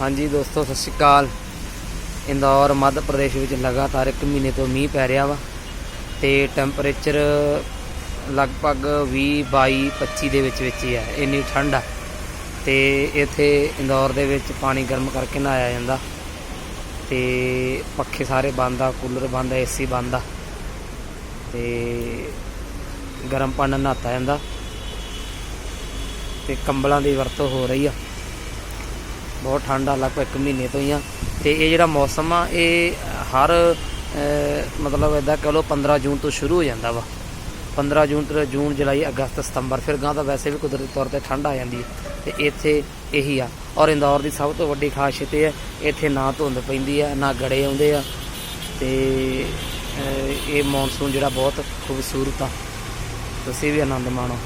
ਹਾਂਜੀ ਦੋਸਤੋ, ਸਤਿ ਸ਼੍ਰੀ ਅਕਾਲ। ਇੰਦੌਰ, ਮੱਧ ਪ੍ਰਦੇਸ਼ ਵਿੱਚ ਲਗਾਤਾਰ 1 ਮਹੀਨੇ ਤੋਂ ਮੀਂਹ ਪੈ ਰਿਹਾ ਵਾ ਤੇ ਟੈਂਪਰੇਚਰ ਲਗਭਗ 20 22 25 ਦੇ ਵਿੱਚ ਵਿੱਚ ਹੀ ਹੈ ਇੰਨੀ ਠੰਡ ਆ ਤੇ ਇੱਥੇ ਇੰਦੌਰ ਦੇ ਵਿੱਚ ਪਾਣੀ ਗਰਮ ਕਰਕੇ ਨਹਾਇਆ ਜਾਂਦਾ ਤੇ ਪੱਖੇ ਸਾਰੇ ਬੰਦ ਆ, ਕੂਲਰ ਬੰਦ ਆ, ਏਸੀ ਬੰਦ ਆ ਤੇ ਗਰਮ ਪਾਣੀ ਨਾਲ ਨਹਾਤਾ ਜਾਂਦਾ ਤੇ ਕੰਬਲਾਂ ਦੀ ਵਰਤੋਂ ਹੋ ਰਹੀ ਆ। ਬਹੁਤ ਠੰਡ ਆ ਲਗਭਗ ਇੱਕ ਮਹੀਨੇ ਤੋਂ ਹੀ ਆ। ਤੇ ਇਹ ਜਿਹੜਾ ਮੌਸਮ ਆ, ਇਹ ਹਰ ਮਤਲਬ ਇਦਾਂ ਕਹ ਲਓ 15 ਜੂਨ ਤੋਂ ਸ਼ੁਰੂ ਹੋ ਜਾਂਦਾ ਵਾ। 15 ਜੂਨ ਤੋਂ ਜੂਨ, ਜੁਲਾਈ, ਅਗਸਤ, ਸਤੰਬਰ, ਫਿਰ ਗਾਂ ਤਾਂ ਵੈਸੇ ਵੀ ਕੁਦਰਤੀ ਤੌਰ ਤੇ ਠੰਡ ਆ ਜਾਂਦੀ ਹੈ। ਤੇ ਇੱਥੇ ਇਹੀ ਆ। ਔਰ ਇੰਦੌਰ ਦੀ ਸਭ ਤੋਂ ਵੱਡੀ ਖਾਸੀਅਤ ਇਹ ਹੈ, ਇੱਥੇ ਨਾ ਧੁੰਦ ਪੈਂਦੀ ਆ, ਨਾ ਗੜੇ ਆਉਂਦੇ ਆ। ਤੇ ਇਹ ਮੌਨਸੂਨ ਜਿਹੜਾ ਬਹੁਤ ਖੂਬਸੂਰਤ ਆ। ਤੁਸੀਂ ਵੀ ਆਨੰਦ ਮਾਣੋ।